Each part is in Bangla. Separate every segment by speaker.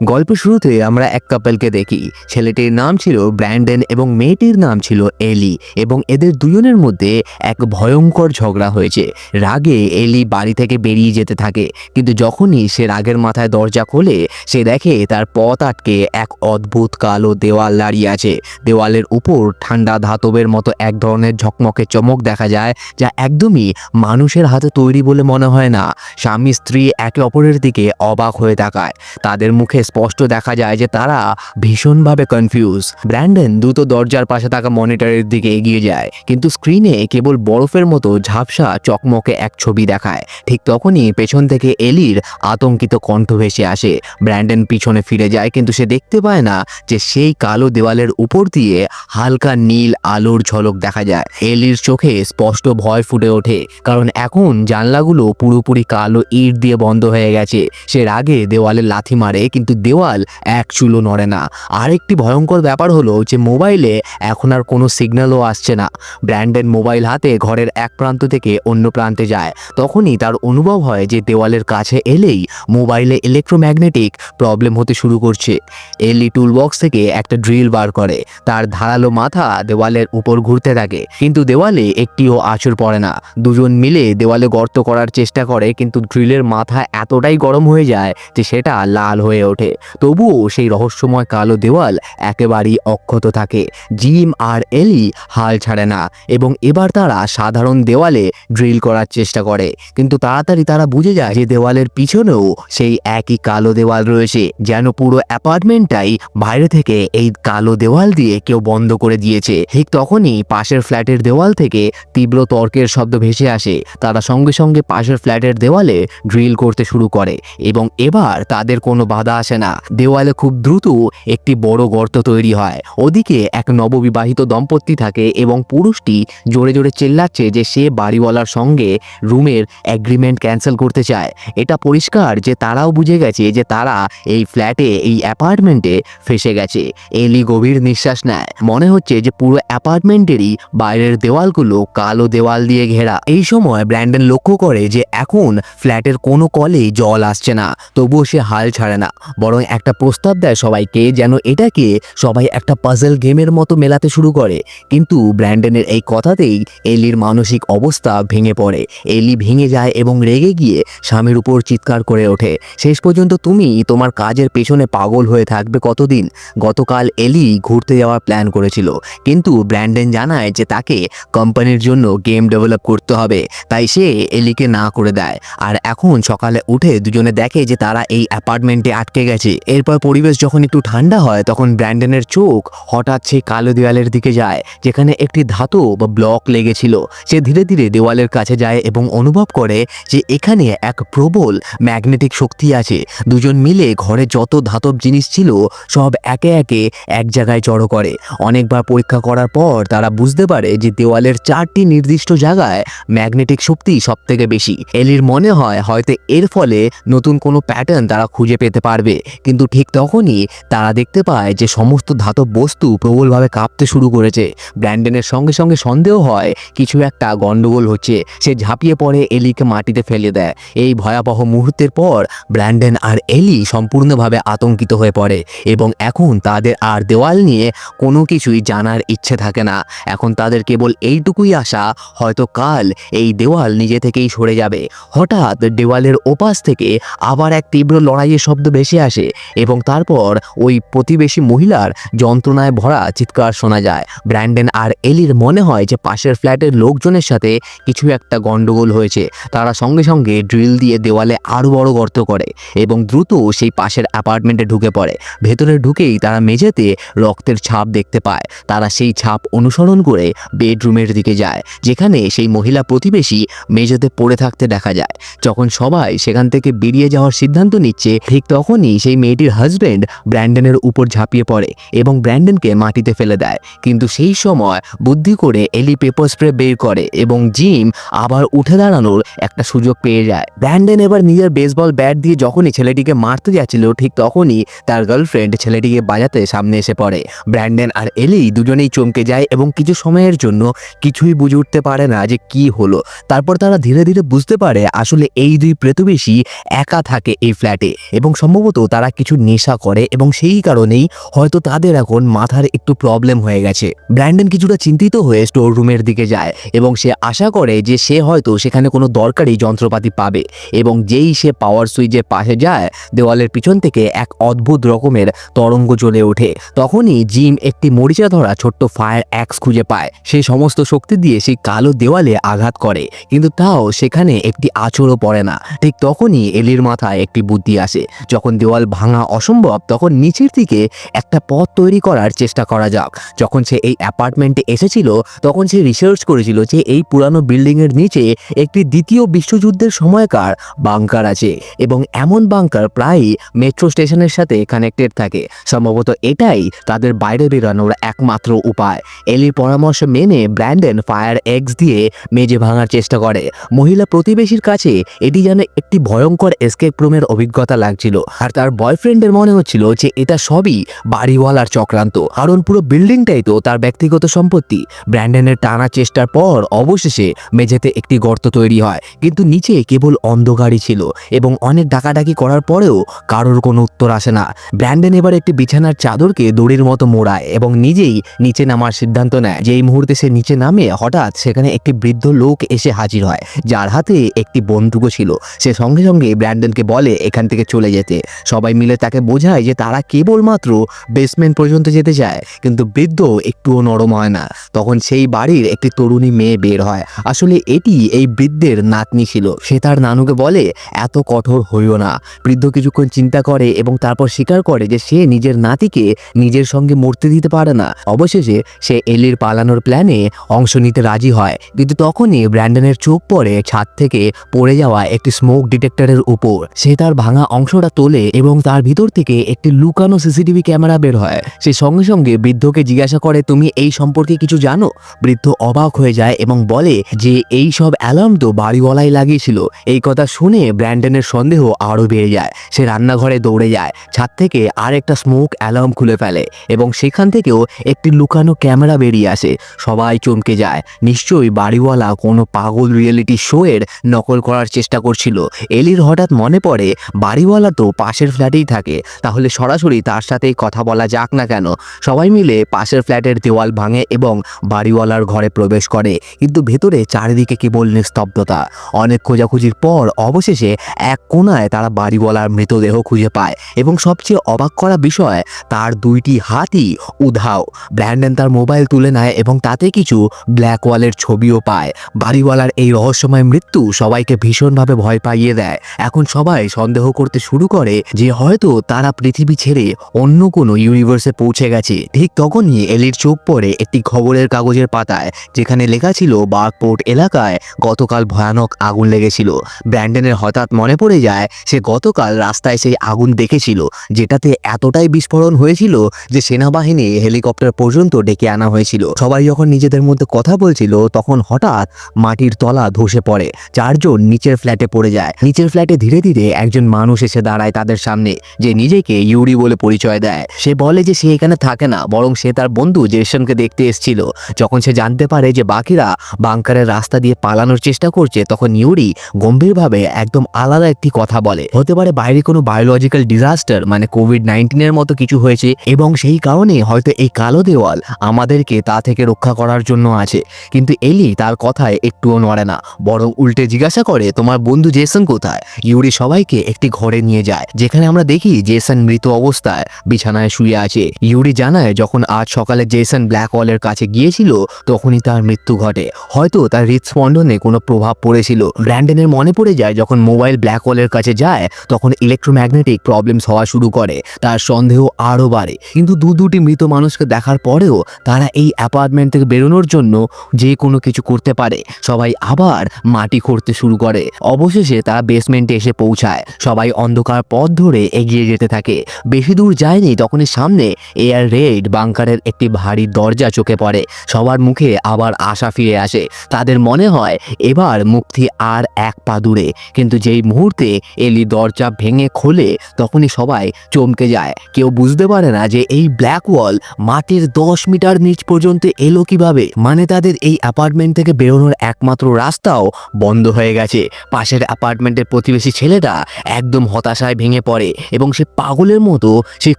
Speaker 1: গল্প শুরুতে আমরা এক কাপেলকে দেখি। ছেলেটির নাম ছিল ব্র্যান্ডেন এবং মেয়েটির নাম ছিল এলি এবং এদের দুজনের মধ্যে এক ভয়ঙ্কর ঝগড়া হয়েছে। রাগে এলি বাড়ি থেকে বেরিয়ে যেতে থাকে, কিন্তু যখনই সে রাগের মাথায় দরজা খোলে, সে দেখে তার পথ আটকে এক অদ্ভুত কালো দেওয়াল দাঁড়িয়ে আছে। দেওয়ালের উপর ঠান্ডা ধাতবের মতো এক ধরনের ঝকমকে চমক দেখা যায়, যা একদমই মানুষের হাতে তৈরি বলে মনে হয় না। স্বামী স্ত্রী একে অপরের দিকে অবাক হয়ে তাকায়। তাদের মুখে স্পষ্ট দেখা যায় যে তারা ভীষণভাবে কনফিউজ ব্র্যান্ডন দ্রুত দরজার পাশে থাকা মনিটরের দিকে এগিয়ে যায়, কিন্তু স্ক্রিনে কেবল বরফের মতো ঝাপসা, চকমকে এক ছবি দেখায়। ঠিক তখনই পেছন থেকে এলির আতঙ্কিত কণ্ঠ ভেসে আসে। ব্র্যান্ডন পিছনে ফিরে যায়, কিন্তু সে দেখতে পায় না যে সেই কালো দেওয়ালের উপর দিয়ে হালকা নীল আলোর ঝলক দেখা যায়। এলির চোখে স্পষ্ট ভয় ফুটে ওঠে, কারণ এখন জানলাগুলো পুরোপুরি কালো ইট দিয়ে বন্ধ হয়ে গেছে। সে রাগে দেওয়ালে লাথি মারে, কিন্তু দেওয়াল এক চুলো নড়ে না। আরেকটি ভয়ঙ্কর ব্যাপার হলো যে মোবাইলে এখন আর কোনো সিগন্যালও আসছে না। ব্র্যান্ডেন মোবাইল হাতে ঘরের এক প্রান্ত থেকে অন্য প্রান্তে যায়। তখনই তার অনুভব হয় যে দেওয়ালের কাছে এলেই মোবাইলে ইলেকট্রোম্যাগনেটিক প্রবলেম হতে শুরু করছে। এলি টুলবক্স থেকে একটা ড্রিল বার করে। তার ধারালো মাথা দেওয়ালের উপর ঘুরতে থাকে। কিন্তু দেওয়ালে একটিও আঁচড় পড়ে না। দুজন মিলে দেওয়ালে গর্ত করার চেষ্টা করে, কিন্তু ড্রিলের মাথা এতটাই গরম হয়ে যায় যে সেটা লাল হয়ে ওঠে। তবুও সেই রহস্যময় কালো দেওয়াল একেবারেই অক্ষত থাকে। জিম আর এলি হাল ছাড়ে না এবং এবার তারা সাধারণ দেওয়ালে ড্রিল করার চেষ্টা করে। কিন্তু তাড়াতাড়ি তারা বুঝে যায় যে দেওয়ালের পিছনেও সেই একই কালো দেওয়াল রয়েছে, যেন পুরো অ্যাপার্টমেন্টটাই বাইরে থেকে এই কালো দেওয়াল দিয়ে কেউ বন্ধ করে দিয়েছে। ঠিক তখনই পাশের ফ্ল্যাটের দেওয়াল থেকে তীব্র তর্কের শব্দ ভেসে আসে। তারা সঙ্গে সঙ্গে পাশের ফ্ল্যাটের দেওয়ালে ড্রিল করতে শুরু করে এবং এবার তাদের কোনো বাধা আসে না। দেওয়ালে খুব দ্রুত একটি বড় গর্ত তৈরি হয়। ওদিকে এক নববিবাহিত দম্পতি থাকে এবং পুরুষটি জোরে জোরে চেল্লাচ্ছে যে সে বাড়িওয়ালার সঙ্গে রুমের এগ্রিমেন্ট ক্যান্সেল করতে চায়। এটা পরিষ্কার যে তারাও বুঝে গেছে যে তারা এই ফ্ল্যাটে এই অ্যাপার্টমেন্টে ফেসে গেছে। এলি গভীর নিঃশ্বাস নেয়। মনে হচ্ছে যে পুরো অ্যাপার্টমেন্টেরই বাইরের দেওয়ালগুলো কালো দেওয়াল দিয়ে ঘেরা। এই সময় ব্র্যান্ডন লক্ষ্য করে যে এখন ফ্ল্যাটের কোনো কলেই জল আসছে না। তবুও সে হাল ছাড়ে না। বরং একটা প্রস্তাব দেয় সবাইকে যেন এটাকে সবাই একটা পাজল গেমের মতো মেলাতে শুরু করে। কিন্তু ব্র্যান্ডনের এই কথাতেই এলির মানসিক অবস্থা ভেঙে পড়ে। এলি ভেঙে যায় এবং রেগে গিয়ে স্বামীর উপর চিৎকার করে ওঠে। শেষ পর্যন্ত তুমি তোমার কাজের পেছনে পাগল হয়ে থাকবে কতদিন? গতকাল এলি ঘুরতে যাওয়ার প্ল্যান করেছিল। কিন্তু ব্র্যান্ডেন জানায় যে তাকে কোম্পানির জন্য গেম ডেভেলপ করতে হবে। তাই সে এলিকে না করে দেয়। আর এখন সকালে উঠে দুজনে দেখে যে তারা এই অ্যাপার্টমেন্টে আটকে গেছে। এরপর পরিবেশ যখন একটু ঠান্ডা হয়, তখন ব্র্যান্ডনের চোখ হঠাৎ সেই কালো দেওয়ালের দিকে যায়, যেখানে একটি ধাতু বা ব্লক লেগেছিল। সে ধীরে ধীরে দেওয়ালের কাছে যায় এবং অনুভব করে যে এখানে এক প্রবল ম্যাগনেটিক শক্তি আছে। দুজন মিলে ঘরে যত ধাতব জিনিস ছিল, সব একে একে এক জায়গায় জড়ো করে। অনেকবার পরীক্ষা করার পর তারা বুঝতে পারে যে দেওয়ালের চারটি নির্দিষ্ট জায়গায় ম্যাগনেটিক শক্তি সব থেকে বেশি। এলির মনে হয় হয়তো এর ফলে নতুন কোনো প্যাটার্ন তারা খুঁজে পেতে পারবে। কিন্তু ঠিক তখনই তারা দেখতে পায় যে সমস্ত ধাতব বস্তু প্রবলভাবে কাঁপতে শুরু করেছে। ব্র্যান্ডেনের সঙ্গে সঙ্গে সন্দেহ হয়, কিছু একটা গন্ডগোল হচ্ছে, সে ঝাঁপিয়ে পড়ে এলিকে মাটিতে ফেলে দেয়। এই ভয়াবহ মুহূর্তের পর ব্র্যান্ডেন আর এলি সম্পূর্ণভাবে আতঙ্কিত হয়ে পড়ে এবং এখন তাদের আর দেওয়াল নিয়ে কোনো কিছুই জানার ইচ্ছে থাকে না। এখন তাদের কেবল এইটুকুই আশা, হয়তো কাল এই দেওয়াল নিজে থেকেই সরে যাবে। হঠাৎ দেওয়ালের ওপাশ থেকে আবার এক তীব্র লড়াইয়ের শব্দ ভেসে আসে এবং তারপর ওই প্রতিবেশী মহিলার যন্ত্রণায় ভরা চিৎকার শোনা যায়। ব্র্যান্ডেন আর এলির মনে হয় যে পাশের ফ্ল্যাটের লোকজনের সাথে কিছু একটা গণ্ডগোল হয়েছে। তারা সঙ্গে সঙ্গে ড্রিল দিয়ে দেওয়ালে আরও বড় গর্ত করে এবং দ্রুত সেই পাশের অ্যাপার্টমেন্টে ঢুকে পড়ে। ভেতরে ঢুকেই তারা মেঝেতে রক্তের ছাপ দেখতে পায়। তারা সেই ছাপ অনুসরণ করে বেডরুমের দিকে যায়, যেখানে সেই মহিলা প্রতিবেশী মেঝেতে পড়ে থাকতে দেখা যায়। যখন সবাই সেখান থেকে বেরিয়ে যাওয়ার সিদ্ধান্ত নিচ্ছে, ঠিক তখনই সেই মেয়েটির হাজব্যান্ড ব্র্যান্ডনের উপর ঝাঁপিয়ে পড়ে এবং ব্র্যান্ডনকে মাটিতে ফেলে দেয়। কিন্তু সেই সময় বুদ্ধি করে এলি পেপার স্প্রে বের করে এবং জিম আবার উঠে দাঁড়ানোর একটা সুযোগ পেয়ে যায়। ব্র্যান্ডন এবার নিজের বেসবল ব্যাট দিয়ে যখনই ছেলেটিকে মারতে যাচ্ছিল, ঠিক তখনই তার গার্লফ্রেন্ড ছেলেটিকে বাজাতে সামনে এসে পড়ে। ব্র্যান্ডন আর এলি দুজনেই চমকে যায় এবং কিছু সময়ের জন্য কিছুই বুঝে উঠতে পারে না যে কি হলো। তারপর তারা ধীরে ধীরে বুঝতে পারে আসলে এই দুই প্রতিবেশী একা থাকে এই ফ্ল্যাটে এবং সম্ভবত তারা কিছু নেশা করে এবং সেই কারণেই হয়তো তাদের এখন মাথার একটু প্রবলেম হয়ে গেছে। ব্র্যান্ডন কিছুটা চিন্তিত হয়ে স্টোর রুমের দিকে যায় এবং সে আশা করে যে সে হয়তো সেখানে কোনো দরকারি যন্ত্রপাতি পাবে এবং যেই সে পাওয়ার সুইচের পাশে যায়, দেওয়ালের পিছন থেকে এক অদ্ভুত রকমের তরঙ্গ জ্বলে ওঠে। তখনই জিম একটি মরিচা ধরা ছোট্ট ফায়ার অ্যাক্স খুঁজে পায়। সেই সমস্ত শক্তি দিয়ে সেই কালো দেওয়ালে আঘাত করে, কিন্তু তাও সেখানে একটি আঁচড়ও পড়ে না। ঠিক তখনই এলির মাথায় একটি বুদ্ধি আসে। যখন দেওয়াল ভাঙা অসম্ভব, তখন নিচের দিকে একটা পথ তৈরি করার চেষ্টা করা যাক। যখন সে এই অ্যাপার্টমেন্টে এসেছিল, তখন সে রিসার্চ করেছিল যে এই পুরানো বিল্ডিংয়ের নিচে একটি দ্বিতীয় বিশ্বযুদ্ধের সময়কার বাংকার আছে এবং এমন বাংকার প্রায়ই মেট্রো স্টেশনের সাথে কানেক্টেড থাকে। সম্ভবত এটাই তাদের বাইরে বেরোনোর একমাত্র উপায়। এলির পরামর্শ মেনে ব্র্যান্ডেন ফায়ার এক্স দিয়ে মেজে ভাঙার চেষ্টা করে। মহিলা প্রতিবেশীর কাছে এটি যেন একটি ভয়ঙ্কর এসকেপ রুমের অভিজ্ঞতা লাগছিল। আর তার বয়ফ্রেন্ডের মনে হচ্ছিল যে এটা সবই বাড়িওয়ালার চক্রান্ত। কারণ পুরো বিল্ডিংটাই তো তার ব্যক্তিগত সম্পত্তি। ব্র্যান্ডনের টানা চেষ্টার পর অবশেষে মেঝেতে একটি গর্ত তৈরি হয়। কিন্তু নিচে কেবল অন্ধকারই ছিল এবং অনেক ডাকাডাকি করার পরেও কারোর কোনো উত্তর আসে না। ব্র্যান্ডেন এবার একটি বিছানার চাদরকে দড়ির মতো মোড়ায় এবং নিজেই নিচে নামার সিদ্ধান্ত নেয়। যেই মুহূর্তে সে নিচে নামে, হঠাৎ সেখানে একটি বৃদ্ধ লোক এসে হাজির হয়, যার হাতে একটি বন্দুকও ছিল। সে সঙ্গে সঙ্গে ব্র্যান্ডনকে বলে এখান থেকে চলে যেতে। সবাই মিলে তাকে বোঝায় যে তারা কেবলমাত্র বেসমেন্ট পর্যন্ত যেতে চায়, কিন্তু বৃদ্ধ একটুও নরম হয় না। তখন সেই বাড়ির একটি তরুণী মেয়ে বের হয়। আসলে এটি এই বৃদ্ধের নাতনি ছিল। সে তার নানুকে বলে, এত কঠোর হইও না। বৃদ্ধ কিছুক্ষণ চিন্তা করে এবং তারপর স্বীকার করে যে সে নিজের নাতিকে নিজের সঙ্গে মরতে দিতে পারে না। অবশেষে সে এলির পালানোর প্ল্যানে অংশ নিতে রাজি হয়। কিন্তু তখনই ব্র্যান্ডনের চোখ পড়ে ছাদ থেকে পড়ে যাওয়া একটি স্মোক ডিটেক্টরের উপর। সে তার ভাঙা অংশটা তোলে এবং তার ভিতর থেকে একটি লুকানো সিসিটিভি ক্যামেরা বের হয়। সে সঙ্গে সঙ্গে বৃদ্ধকে জিজ্ঞাসা করে, তুমি এই সম্পর্কে কিছু জানো? বৃদ্ধ অবাক হয়ে যায় এবং বলে যে, এই সব অ্যালার্ম তো বাড়িওয়ালাই লাগিয়েছিল। এই কথা শুনে ব্র্যান্ডনের সন্দেহ আরও বেড়ে যায়। সে রান্নাঘরে দৌড়ে যায়, ছাদ থেকে আর একটা স্মোক অ্যালার্ম খুলে ফেলে এবং সেখান থেকেও একটি লুকানো ক্যামেরা বেরিয়ে আসে। সবাই চমকে যায়। নিশ্চয়ই বাড়িওয়ালা কোনো পাগল রিয়েলিটি শো এর নকল করার চেষ্টা করছিল। এলির হঠাৎ মনে পড়ে, বাড়িওয়ালা তো পাশের ফ্ল্যাটেই থাকে। তাহলে সরাসরি তার সাথেই কথা বলা যাক না কেন। সবাই মিলে পাশের ফ্ল্যাটের দেওয়াল ভাঙে এবং বাড়িওয়ালার ঘরে প্রবেশ করে। কিন্তু ভেতরে চারিদিকে কেবল নিস্তব্ধতা। অনেক খোঁজাখুঁজির পর অবশেষে এক কোনায় তারা বাড়িওয়ালার মৃতদেহ খুঁজে পায় এবং সবচেয়ে অবাক করা বিষয়, তার দুইটি হাতই উধাও। ব্র্যান্ডন তার মোবাইল তুলে নেয় এবং তাতে কিছু ব্ল্যাক ওয়ালের ছবিও পায়। বাড়িওয়ালার এই রহস্যময় মৃত্যু সবাইকে ভীষণভাবে ভয় পাইয়ে দেয়। এখন সবাই সন্দেহ করতে শুরু করে যে হয়তো তারা পৃথিবী ছেড়ে অন্য কোনো ইউনিভার্সে পৌঁছে গেছে। ঠিক তখনই এলির চোখ পড়ে একটি খবরের কাগজের পাতায়, যেখানে লেখা ছিল বার্কপোর্ট এলাকায় গতকাল ভয়ানক আগুন লেগেছিল। ব্র্যান্ডনের হঠাৎ মনে পড়ে যায়, সে গতকাল রাস্তায় সেই আগুন দেখেছিল, যেটাতে এতটাই বিস্ফোরণ হয়েছিল যে সেনাবাহিনী হেলিকপ্টার পর্যন্ত ডেকে আনা হয়েছিল। সবাই যখন নিজেদের মধ্যে কথা বলছিল, তখন হঠাৎ মাটির তলা ধসে পড়ে। চারজন নিচের ফ্ল্যাটে পড়ে যায়। নিচের ফ্ল্যাটে ধীরে ধীরে একজন মানুষ এসে দাঁড়ায় তাদের সামনে যে নিজেকে ইউরি বলে পরিচয় দেয়। সে বলে যে সে এখানে থাকে না, বরং সে তার বন্ধু জেসনকে দেখতে এসেছিল। যখন সে জানতে পারে যে বাকিরা বাংকারের রাস্তা দিয়ে পালানোর চেষ্টা করছে, তখন ইউরি গম্ভীরভাবে একদম আলাদা একটি কথা বলে। হতে পারে বাইরে কোনো বায়োলজিক্যাল ডিজাস্টার মানে কোভিড নাইন্টিনের মতো কিছু হয়েছে, এবং সেই কারণে হয়তো এই কালো দেওয়াল আমাদেরকে তা থেকে রক্ষা করার জন্য আছে। কিন্তু এলি তার কথায় একটুও নড়ে না, বরং উল্টে জিজ্ঞাসা করে, তোমার বন্ধু জেসন কোথায়? ইউরি সবাইকে একটি ঘরে নিয়ে যায়, যেখানে আমরা দেখি জেসন মৃত অবস্থায় বিছানায় শুয়ে আছে। ইউরি জানায়, যখন আজ সকালে জেসন ব্ল্যাক ওয়ালের কাছে গিয়েছিল, তখনই তার মৃত্যু ঘটে। হয়তো তার হৃদস্পন্দনে কোনো প্রভাব পড়েছিল। ব্র্যান্ডেনের মনে পড়ে যায়, যখন মোবাইল ব্ল্যাক হোলের কাছে যায়, তখন ইলেকট্রোম্যাগনেটিক প্রবলেমস হওয়া শুরু করে। তার সন্দেহ আরও বাড়ে। কিন্তু দু দুটি মৃত মানুষকে দেখার পরেও তারা এই অ্যাপার্টমেন্ট থেকে বেরোনোর জন্য যে কোনো কিছু করতে পারে। সবাই আবার মাটি খুঁড়তে শুরু করে। অবশেষে তারা বেসমেন্টে এসে পৌঁছায়। সবাই অন্ধকার পথ ধরে এগিয়ে যেতে থাকে। বেশি দূর যায়নি তখনই সামনে এয়ার রেড বাংকারের একটি ভারী দরজা চোখে পড়ে। সবার মুখে আবার আশা ফিরে আসে। তাদের মনে হয় এবার মুক্তি আর এক পা দূরে। কিন্তু যেই মুহূর্তে এলি দরজা ভেঙে খোলে, তখনই সবাই চমকে যায়। কেউ বুঝতে পারে না যে এই ব্ল্যাক ওয়াল মাটির দশ মিটার নিচ পর্যন্ত এলো কীভাবে। মানে তাদের এই অ্যাপার্টমেন্ট থেকে বেরোনোর একমাত্র রাস্তাও বন্ধ হয়ে গেছে। পাশের অ্যাপার্টমেন্টের প্রতিবেশী ছেলেটা একদম হতাশায় ভেঙে পড়ে। পড়ে এবং সে পাগলের মতো সেই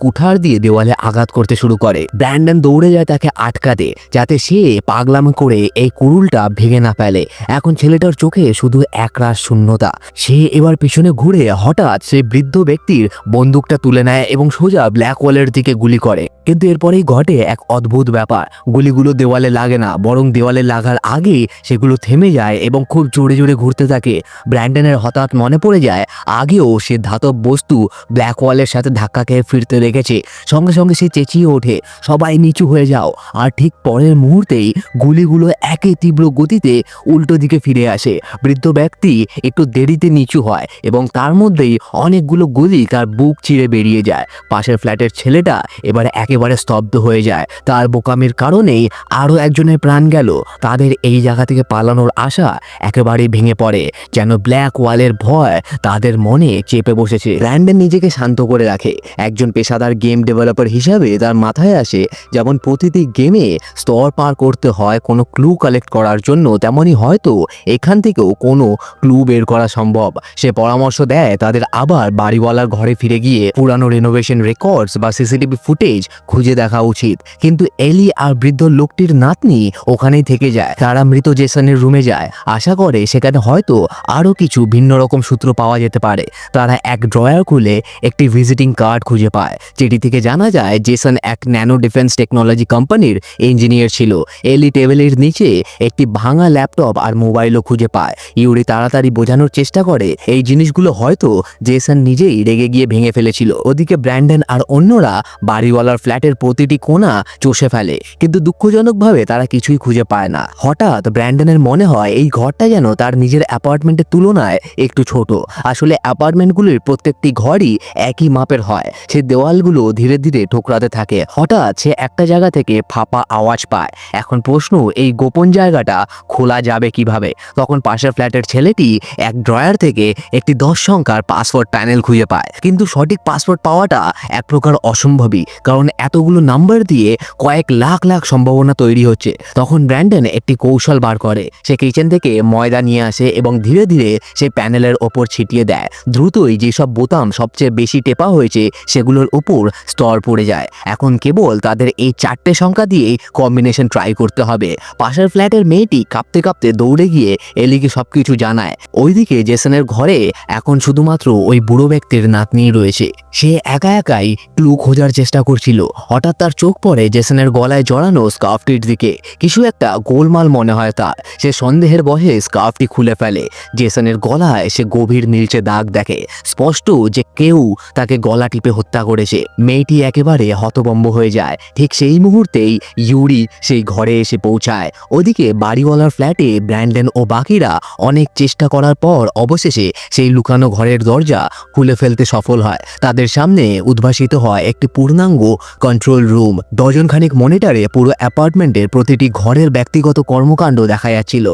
Speaker 1: কুঠার দিয়ে দেওয়ালে আঘাত করতে শুরু করে। ব্র্যান্ডন দৌড়ে যায় তাকে আটকাতে, যাতে সে পাগলাম করে এই কুরুলটা ভেঙে না ফেলে। এখন ছেলেটার চোখে শুধু একরাশ শূন্যতা। সে এবার পিছনে ঘুরে হঠাৎ সেই বৃদ্ধ ব্যক্তির বন্দুকটা তুলে নেয় এবং সোজা ব্ল্যাক ওয়ালের দিকে গুলি করে। কিন্তু এরপরেই ঘটে এক অদ্ভুত ব্যাপার। গুলিগুলো দেওয়ালে লাগে না, বরং দেওয়ালে লাগার আগেই সেগুলো থেমে যায় এবং খুব জোরে জোরে ঘুরতে থাকে। ব্র্যান্ডনের হঠাৎ মনে পড়ে যায়, আগেও সে ধাতব বস্তু ব্ল্যাক ওয়ালের সাথে ধাক্কা খেয়ে ফিরতে রেখেছে সঙ্গে সঙ্গে সে চেঁচিয়ে ওঠে, সবাই নিচু হয়ে যাও। আর ঠিক পরের মুহূর্তেই গুলিগুলো একই তীব্র গতিতে উল্টো দিকে ফিরে আসে। বৃদ্ধ ব্যক্তি একটু দেরিতে নিচু হয় এবং তার মধ্যেই অনেকগুলো গুলি তার বুক চিরে বেরিয়ে যায়। পাশের ফ্ল্যাটের ছেলেটা এবারে একেবারে স্তব্ধ হয়ে যায়। তার বোকামির কারণেই আরও একজনের প্রাণ গেল। তাদের এই জায়গা থেকে পালানোর আশা একেবারেই ভেঙে পড়ে, যেন ব্ল্যাক ওয়ালের ভয় তাদের মনে চেপে বসেছে। ব্র্যান্ডন নিজেকে শান্ত করে রাখে। একজন পেশাদার গেম ডেভেলপার হিসাবে তার মাথায় আসে, যেমন প্রতিটি গেমে স্তর পার করতে হয়, কোনো ক্লু কালেক্ট করার জন্য, তেমনই হয়তো এখান থেকেও কোনো ক্লু বের করা সম্ভব। সে পরামর্শ দেয় তাদের আবার বাড়িওয়ালার ঘরে ফিরে গিয়ে পুরানো রেনোভেশন রেকর্ডস বা সিসিটিভি ফুটেজ খুঁজে দেখা উচিত। কিন্তু এলি আর বৃদ্ধ লোকটির নাতনি ওখানেই থেকে যায়। তারা মৃত জেসনের রুমে যায়। আশা করে সেখানে হয়তো আরও কিছু ভিন্ন রকম সূত্র পাওয়া যেতে পারে। তারা এক ড্রয়ার খুলে একটি ভিজিটিং কার্ড খুঁজে পায়। যেটি থেকে জানা যায়, জেসন এক ন্যানো ডিফেন্স টেকনোলজি কোম্পানির ইঞ্জিনিয়ার ছিল। এলি টেবিলের নিচে একটি ভাঙা ল্যাপটপ আর মোবাইলও খুঁজে পায়। ইউরি তাড়াতাড়ি বোঝানোর চেষ্টা করে, এই জিনিসগুলো হয়তো জেসন নিজেই রেগে গিয়ে ভেঙে ফেলেছিল। ওদিকে ব্র্যান্ডন আর অন্যরা বাড়িওয়ালার ফ্ল্যাটের প্রতিটি কোণা চষে ফেলে। কিন্তু দুঃখজনকভাবে তারা কিছুই খুঁজে পায় না। হঠাৎ ব্র্যান্ডনের মনে হয় এই ঘরটা যেন তার নিজের অ্যাপার্টমেন্টের তুলনায় একটু ছোট। আসলে অ্যাপার্টমেন্টগুলির প্রত্যেকটি ঘরই একই মাপের হয়। সে দেওয়ালগুলো ধীরে ধীরে ঠোকরাতে থাকে। হঠাৎ সে একটা জায়গা থেকে ফাঁপা আওয়াজ পায়। এখন প্রশ্ন, এই গোপন জায়গাটা খোলা যাবে কীভাবে? তখন পাশের ফ্ল্যাটের ছেলেটি এক ড্রয়ার থেকে একটি দশ সংখ্যার পাসওয়ার্ড প্যানেল খুঁজে পায়। কিন্তু সঠিক পাসওয়ার্ড পাওয়াটা এক প্রকার অসম্ভবই। কারণ এতগুলো নাম্বার দিয়ে কয়েক লাখ লাখ সম্ভাবনা তৈরি হচ্ছে। তখন ব্র্যান্ডন একটি কৌশল বার করে। সে কিচেন থেকে ময়দা নিয়ে আসে এবং ধীরে ধীরে সে প্যানেলের ওপর ছিটিয়ে দেয়। দ্রুতই যেসব বোতাম সবচেয়ে বেশি টেপা হয়েছে, সেগুলোর উপর স্তর পড়ে যায়। এখন কেবল তাদের এই চারটে সংখ্যা দিয়েই কম্বিনেশন ট্রাই করতে হবে। পাশের ফ্ল্যাটের মেয়েটি কাঁপতে কাঁপতে দৌড়ে গিয়ে এলিকে সবকিছু জানায়। ওইদিকে জেসনের ঘরে এখন শুধুমাত্র ওই বুড়ো ব্যক্তির নাতনি রয়েছে। সে একা একাই ক্লু খোঁজার চেষ্টা করছিল। হঠাৎ তার চোখ পড়ে জেসনের গলায় জড়ানো স্কার্ফটির দিকে। কিছু একটা গোলমাল মনে হয় তার। সে সন্দেহের বহে স্কার্ফটি খুলে ফেলে। জেসনের গলায় সে গভীর নীলচে দাগ দেখে। স্পষ্ট যে কেউ তাকে গলা টিপে হত্যা করেছে। মেয়েটি একেবারে হতবম্ব হয়ে যায়। ঠিক সেই মুহূর্তেই ইউরি সেই ঘরে এসে পৌঁছায়। ওদিকে বাড়িওয়ালার ফ্ল্যাটে ব্র্যান্ডেন ও বাকিরা অনেক চেষ্টা করার পর অবশেষে সেই লুকানো ঘরের দরজা খুলে ফেলতে সফল হয়। তাদের সামনে উদ্ভাসিত হয় একটি পূর্ণাঙ্গ কন্ট্রোল রুম ডজনখানিক মনিটরে পুরো অ্যাপার্টমেন্টের প্রতিটি ঘরের ব্যক্তিগত কর্মকাণ্ড দেখা যাচ্ছিল।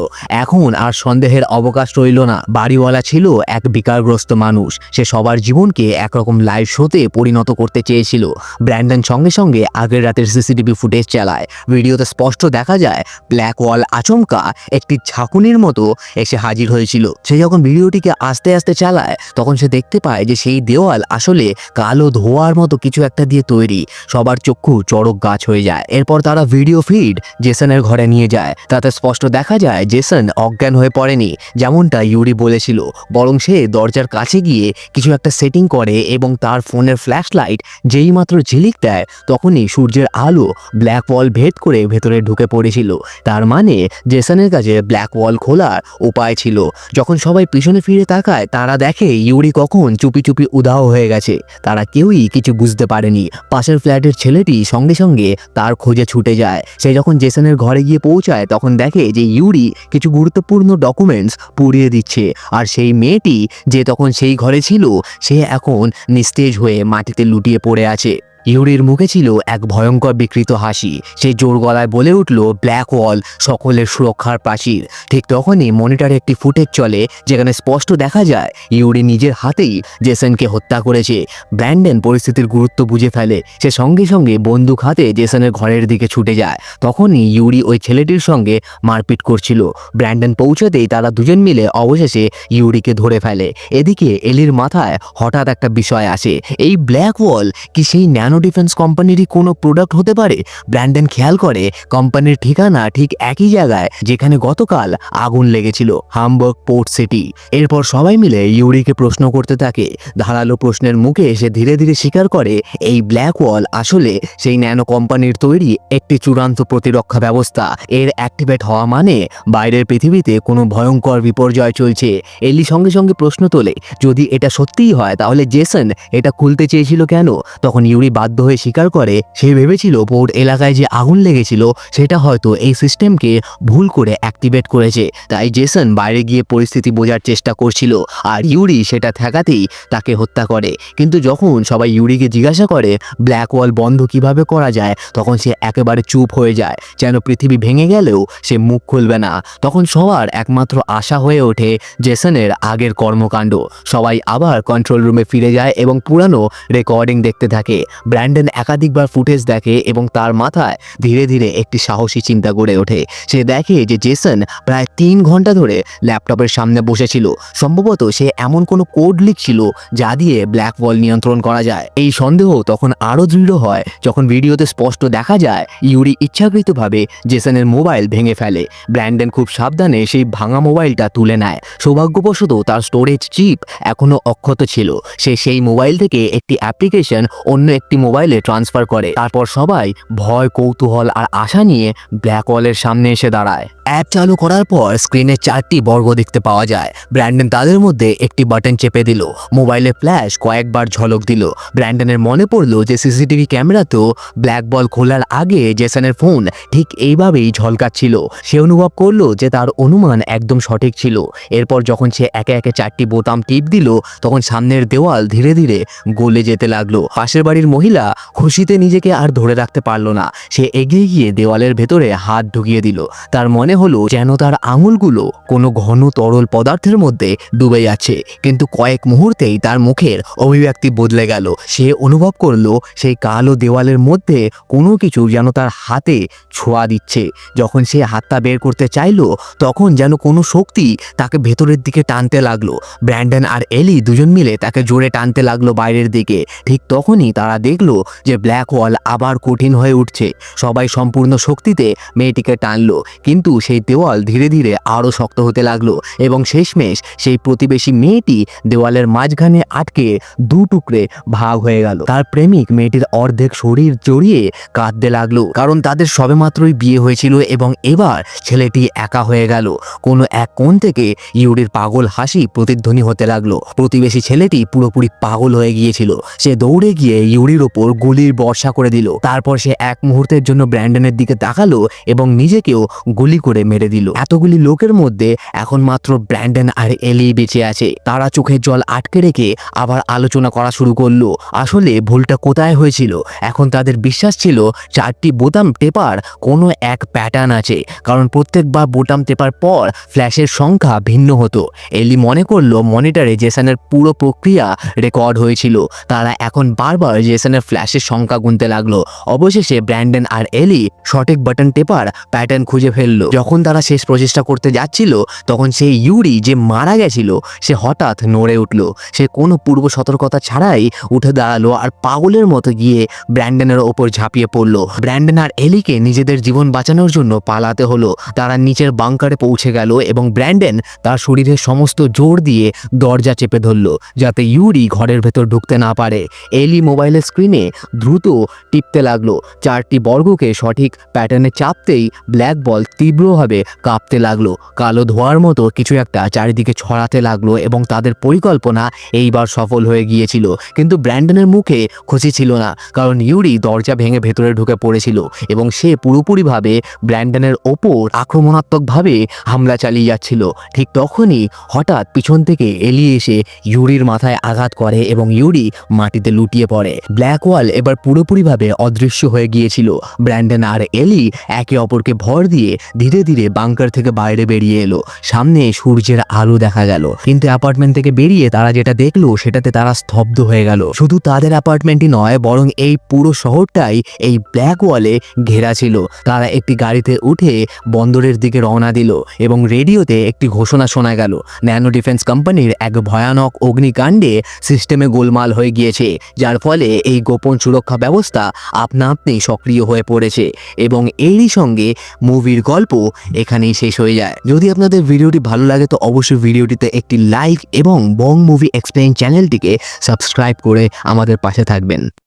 Speaker 1: এখন আর সন্দেহের অবকাশ রইল না। বাড়িওয়ালা ছিল এক বিকারগ্রস্ত মানুষ। সে সবার জীবনকে একরকম লাইভ শোতে পরিণত করতে চেয়েছিল। ব্র্যান্ডন সঙ্গে সঙ্গে আগের রাতের সিসিটিভি ফুটেজ চালায়। ভিডিওতে স্পষ্ট দেখা যায় ব্ল্যাক ওয়াল আচমকা একটি ঝাঁকুনির মতো এসে হাজির হয়েছিল। সে যখন ভিডিওটিকে আস্তে আস্তে চালায়, তখন সে দেখতে পায় যে সেই দেওয়াল আসলে কালো ধোয়ার মতো কিছু একটা দিয়ে তৈরি। সবার চক্ষু চড়ক গাছ হয়ে যায়। এরপর তারা ভিডিও ফিড জেসনের ঘরে নিয়ে যায়। তাতে স্পষ্ট দেখা যায় জেসন অজ্ঞান হয়ে পড়েনি, যেমনটা ইউরি বলেছিল। বরং সে দরজার কাছে গিয়ে কিছু একটা সেটিং করে এবং তার ফোনের ফ্ল্যাশ লাইট যেই মাত্র ঝিলিক দেয়, তখনই সূর্যের আলো ব্ল্যাক ওয়াল ভেদ করে ভেতরে ঢুকে পড়েছিল। তার মানে জেসনের কাছে ব্ল্যাক ওয়াল খোলার উপায় ছিল। যখন সবাই পিছনে ফিরে তাকায়, তারা দেখে ইউরি কখন চুপি চুপি উধাও হয়ে গেছে। তারা কেউই কিছু বুঝতে পারেনি। পাশের ফ্ল্যাটের ছেলেটি সঙ্গে সঙ্গে তার খোঁজে ছুটে যায়। সে যখন জেসনের ঘরে গিয়ে পৌঁছায়, তখন দেখে যে ইউরি কিছু গুরুত্বপূর্ণ ডকুমেন্টস পুড়িয়ে দিচ্ছে। আর সেই মেয়েটি যে তখন সেই ঘরে ছিল, সে এখন নিস্তেজ হয়ে মাটিতে লুটিয়ে পড়ে আছে। ইউরির মুখে ছিল এক ভয়ঙ্কর বিকৃত হাসি। সে জোর গলায় বলে উঠল ব্ল্যাক ওয়াল সকলের সুরক্ষার প্রাচীর। ঠিক তখনই মনিটরে একটি ফুটেজ চলে, যেখানে স্পষ্ট দেখা যায়, ইউরি নিজের হাতেই জেসনকে হত্যা করেছে। ব্র্যান্ডেন পরিস্থিতির গুরুত্ব বুঝে ফেলে। সে সঙ্গে সঙ্গে বন্দুক হাতে জেসনের ঘরের দিকে ছুটে যায়। তখনই ইউরি ওই ছেলেটির সঙ্গে মারপিট করছিল। ব্র্যান্ডেন পৌঁছাতেই তারা দুজন মিলে অবশেষে ইউরিকে ধরে ফেলে। এদিকে এলির মাথায় হঠাৎ একটা বিষয় আসে। এই ব্ল্যাক ওয়াল কি সেই ন্যানো ডিফেন্স কোম্পানিরই কোনো প্রোডাক্ট হতে পারে? ব্র্যান্ডন খেয়াল করে কোম্পানির ঠিকানা ঠিক একই জায়গায় যেখানে গতকাল আগুন লেগেছিল, হামবার্গ পোর্ট সিটি। এরপর সবাই মিলে ইউরিকে প্রশ্ন করতে থাকে। ধারালো প্রশ্নের মুখে সে ধীরে ধীরে স্বীকার করে, এই ব্ল্যাক ওয়াল আসলে সেই ন্যানো কোম্পানির তৈরি একটি চূড়ান্ত প্রতিরক্ষা ব্যবস্থা। এর অ্যাক্টিভেট হওয়া মানে বাইরের পৃথিবীতে কোনো ভয়ঙ্কর বিপর্যয় চলছে। এলি সঙ্গে সঙ্গে প্রশ্ন তোলে, যদি এটা সত্যিই হয়, তাহলে জেসন এটা খুলতে চেয়েছিল কেন? তখন ইউরি বাধ্য হয়ে স্বীকার করে, সে ভেবেছিল পোর্ট এলাকায় যে আগুন লেগেছিল, সেটা হয়তো এই সিস্টেমকে ভুল করে অ্যাক্টিভেট করেছে। তাই জেসন বাইরে গিয়ে পরিস্থিতি বোঝার চেষ্টা করছিল, আর ইউরি সেটা ঠেকাতেই তাকে হত্যা করে। কিন্তু যখন সবাই ইউরিকে জিজ্ঞাসা করে, ব্ল্যাক ওয়াল বন্ধ কীভাবে করা যায়? তখন সে একেবারে চুপ হয়ে যায়। যেন পৃথিবী ভেঙে গেলেও সে মুখ খুলবে না। তখন সবার একমাত্র আশা হয়ে ওঠে জেসনের আগের কর্মকাণ্ড। সবাই আবার কন্ট্রোল রুমে ফিরে যায় এবং পুরানো রেকর্ডিং দেখতে থাকে। ব্র্যান্ডন একাধিকবার ফুটেজ দেখে এবং তার মাথায় ধীরে ধীরে একটি সাহসী চিন্তা গড়ে ওঠে। সে দেখে যে জেসন প্রায় তিন ঘণ্টা ধরে ল্যাপটপের সামনে বসেছিল। সম্ভবত সে এমন কোনো কোড লিখছিল যা দিয়ে ব্ল্যাক ওয়াল নিয়ন্ত্রণ করা যায়। এই সন্দেহ তখন আরও দৃঢ় হয় যখন ভিডিওতে স্পষ্ট দেখা যায়, ইউরি ইচ্ছাকৃতভাবে জেসনের মোবাইল ভেঙে ফেলে। ব্র্যান্ডন খুব সাবধানে সেই ভাঙা মোবাইলটা তুলে নেয়। সৌভাগ্যবশত তার স্টোরেজ চিপ এখনও অক্ষত ছিল। সে সেই মোবাইল থেকে একটি অ্যাপ্লিকেশন অন্য একটি মোবাইলে ট্রান্সফার করে। তারপর সবাই ভয়, কৌতূহল আর আশা নিয়ে ব্ল্যাক ওয়ালের সামনে এসে দাঁড়ায়। অ্যাপ চালু করার পর স্ক্রিনে চারটি বর্গ দেখতে পাওয়া যায়। ব্র্যান্ডন তাদের মধ্যে একটি বাটন চেপে দিল। মোবাইলে ফ্ল্যাশ কয়েকবার ঝলক দিল। ব্র্যান্ডনের মনে পড়ল যে সিসিটিভি ক্যামেরাতেও ব্ল্যাক বল খোলার আগে জেসনের ফোন ঠিক এইভাবেই ঝলকাচ্ছিল। সে অনুভব করল যে তার অনুমান একদম সঠিক ছিল। এরপর যখন সে একে একে চারটি বোতাম টিপ দিল, তখন সামনের দেওয়াল ধীরে ধীরে গলে যেতে লাগল। পাশের বাড়ির মহিলা খুশিতে নিজেকে আর ধরে রাখতে পারল না। সে এগিয়ে গিয়ে দেওয়ালের ভেতরে হাত ঢুকিয়ে দিল। তার মনে হলো যেন তার আঙুলগুলো কোনো ঘন তরল পদার্থের মধ্যে ডুবে যাচ্ছে। কিন্তু কয়েক মুহূর্তেই তার মুখের অভিব্যক্তি বদলে গেল। সে অনুভব করল সেই কালো দেওয়ালের মধ্যে কোনো কিছু যেন তার হাতে ছোঁয়া দিচ্ছে। যখন সে হাতটা বের করতে চাইলো, তখন যেন কোনো শক্তি তাকে ভেতরের দিকে টানতে লাগল। ব্র্যান্ডন আর এলি দুজন মিলে তাকে জোরে টানতে লাগল বাইরের দিকে। ঠিক তখনই তারা দেখল যে ব্ল্যাক ওয়াল আবার কঠিন হয়ে উঠছে। সবাই সম্পূর্ণ শক্তিতে মেয়েটিকে টানলো। কিন্তু সেই দেওয়াল ধীরে ধীরে আরও শক্ত হতে লাগল এবং শেষমেশ সেই প্রতিবেশী মেয়েটি দেওয়ালের মাঝখানে আটকে দু টুকরে ভাগ হয়ে গেল। তার প্রেমিক মেয়েটির অর্ধেক শরীর জড়িয়ে কাঁদতে লাগল, কারণ তাদের সবেমাত্রই বিয়ে হয়েছিল এবং এবার ছেলেটি একা হয়ে গেল। কোনো এক কোণ থেকে ইউরির পাগল হাসি প্রতিধ্বনি হতে লাগল। প্রতিবেশী ছেলেটি পুরোপুরি পাগল হয়ে গিয়েছিল। সে দৌড়ে গিয়ে ইউরির ওপর গুলির বর্ষা করে দিল। তারপর সে এক মুহূর্তের জন্য ব্র্যান্ডনের দিকে তাকালো এবং নিজেকেও গুলি করে মেরে দিল। এতগুলি লোকের মধ্যে এখন মাত্র ব্র্যান্ডন আর এলি বেঁচে আছে। তারা চোখের জল আটকে রেখে আবার আলোচনা করা শুরু করল। আসলে ভুলটা কোথায় হয়েছিল? এখন তাদের বিশ্বাস ছিল চারটি বোতাম টেপার কোনো এক প্যাটার্ন আছে। কারণ প্রত্যেকবার বোতাম টেপার পর ফ্ল্যাশের সংখ্যা ভিন্ন হতো। এলি মনে করল মনিটরে জেসনের পুরো প্রক্রিয়া রেকর্ড হয়েছিল। তারা এখন বারবার জেসনের ফ্ল্যাশের সংখ্যা গুনতে লাগল। অবশেষে ব্র্যান্ডন আর এলি সঠিক বাটন টেপার প্যাটার্ন খুঁজে ফেলল। যখন তারা শেষ প্রচেষ্টা করতে যাচ্ছিল, তখন সেই ইউরি যে মারা গেছিল, সে হঠাৎ নড়ে উঠল। সে কোনো পূর্ব সতর্কতা ছাড়াই উঠে দাঁড়াল আর পাগলের মতো গিয়ে ব্র্যান্ডনের ওপর ঝাঁপিয়ে পড়ল। ব্র্যান্ডন আর এলিকে নিজেদের জীবন বাঁচানোর জন্য পালাতে হলো। তারা নিচের বাংকারে পৌঁছে গেল এবং ব্র্যান্ডেন তার শরীরের সমস্ত জোর দিয়ে দরজা চেপে ধরলো, যাতে ইউরি ঘরের ভেতর ঢুকতে না পারে। এলি মোবাইলের স্ক্রিনে দ্রুত টিপতে লাগল। চারটি বর্গকে সঠিক প্যাটার্নে চাপতেই ব্ল্যাক বল তীব্র প্রচণ্ডভাবে কাঁপতে লাগল। কালো ধোঁয়ার মতো কিছু একটা চারিদিকে ছড়াতে লাগল এবং তাদের পরিকল্পনা এইবার সফল হয়ে গিয়েছিল। কিন্তু ব্র্যান্ডনের মুখে খুশি ছিল না, কারণ ইউরি দরজা ভেঙে ভেতরে ঢুকে পড়েছিল এবং সে পুরোপুরিভাবে ব্র্যান্ডনের ওপর আক্রমণাত্মকভাবে হামলা চালিয়ে যাচ্ছিল। ঠিক তখনই হঠাৎ পিছন থেকে এলিয়ে এসে ইউরির মাথায় আঘাত করে এবং ইউরি মাটিতে লুটিয়ে পড়ে। ব্ল্যাক ওয়াল এবার পুরোপুরিভাবে অদৃশ্য হয়ে গিয়েছিল। ব্র্যান্ডন আর এলি একে অপরকে ভর দিয়ে ধীরে ধীরে বাংকার থেকে বাইরে বেরিয়ে এলো। সামনে সূর্যের আলো দেখা গেল। কিন্তু অ্যাপার্টমেন্ট থেকে বেরিয়ে তারা যেটা দেখল, সেটাতে তারা স্তব্ধ হয়ে গেল। শুধু তাদের অ্যাপার্টমেন্টই নয়, বরং এই পুরো শহরটাই এই ব্ল্যাক ওয়ালে ঘেরা ছিল। তারা একটি গাড়িতে উঠে বন্দরের দিকে রওনা দিল এবং রেডিওতে একটি ঘোষণা শোনা গেল। ন্যানো ডিফেন্স কোম্পানির এক ভয়ানক অগ্নিকাণ্ডে সিস্টেমে গোলমাল হয়ে গিয়েছে, যার ফলে এই গোপন সুরক্ষা ব্যবস্থা আপনা আপনি সক্রিয় হয়ে পড়েছে। এবং এরই সঙ্গে মুভির গল্প এখানেই শেষ হয়ে যায়। যদি আপনাদের ভিডিওটি ভালো লাগে, তো অবশ্যই ভিডিওটিতে একটি লাইক এবং বং মুভি এক্সপ্লেন চ্যানেলটিকে সাবস্ক্রাইব করে আমাদের পাশে থাকবেন।